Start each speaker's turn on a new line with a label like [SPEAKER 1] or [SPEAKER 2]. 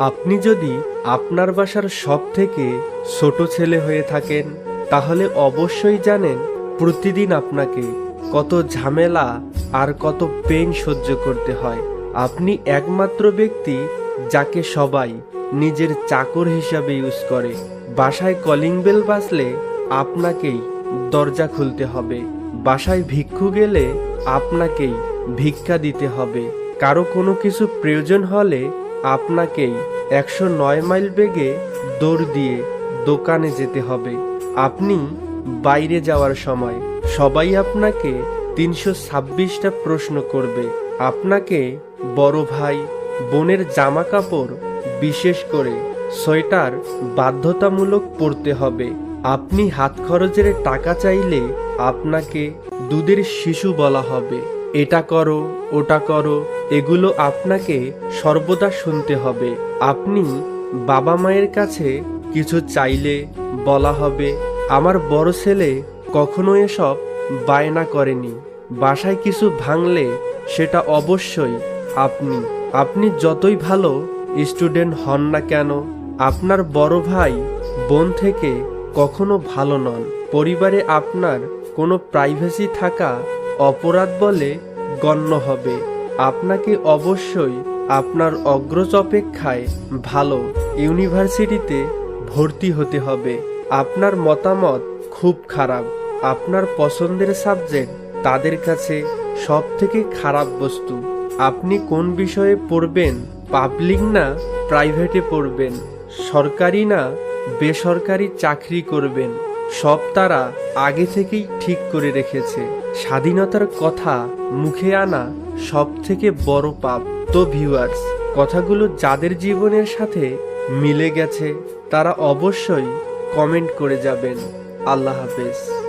[SPEAKER 1] আপনি যদি আপনার বাসার সব থেকে ছোট ছেলে হয়ে থাকেন, তাহলে অবশ্যই জানেন প্রতিদিন আপনাকে কত ঝামেলা আর কত পেন সহ্য করতে হয়। আপনি একমাত্র ব্যক্তি যাকে সবাই নিজের চাকর হিসাবে ইউজ করে। বাসায় কলিং বেল বাজলে আপনাকেই দরজা খুলতে হবে। বাসায় ভিক্ষু গেলে আপনাকেই ভিক্ষা দিতে হবে। কারও কোনো কিছু প্রয়োজন হলে আপনাকেই একশো নয় মাইল বেগে দৌড় দিয়ে দোকানে যেতে হবে। আপনি বাইরে যাওয়ার সময় সবাই আপনাকে তিনশো ছাব্বিশটা প্রশ্ন করবে। আপনাকে বড় ভাই বোনের জামা কাপড় বিশেষ করে সোয়েটার বাধ্যতামূলক পরতে হবে। আপনি হাত খরচের টাকা চাইলে আপনাকে দুধের শিশু বলা হবে। এটা করো, ওটা করো, এগুলো আপনাকে সর্বদা শুনতে হবে। আপনি বাবা মায়ের কাছে কিছু চাইলে বলা হবে। আমার বড় ছেলে কখনো এসব বায়না করেনি। বাসায় কিছু ভাঙলে সেটা অবশ্যই আপনি। আপনি যতই ভালো স্টুডেন্ট হন না কেন, আপনার বড় ভাই বোন থেকে কখনো ভালো নন। পরিবারে আপনার কোনো প্রাইভেসি থাকা অপরাধ বলে গণ্য হবে। আপনাকে অবশ্যই আপনার অগ্রজ অপেক্ষায় ভালো ইউনিভার্সিটিতে ভর্তি হতে হবে। আপনার মতামত খুব খারাপ। আপনার পছন্দের সাবজেক্ট তাদের কাছে সব থেকে খারাপ বস্তু। আপনি কোন বিষয়ে পড়বেন, পাবলিক না প্রাইভেটে পড়বেন? সরকারি না বেসরকারি চাকরি করবেন? সব তারা আগে থেকেই ঠিক করে রেখেছে। স্বাধীনতার কথা মুখে আনা সব থেকে বড় পাপ। তো ভিউয়ার্স কথাগুলো যাদের জীবনের সাথে মিলে গেছে, তারা অবশ্যই কমেন্ট করে যাবেন। আল্লাহ হাফেজ।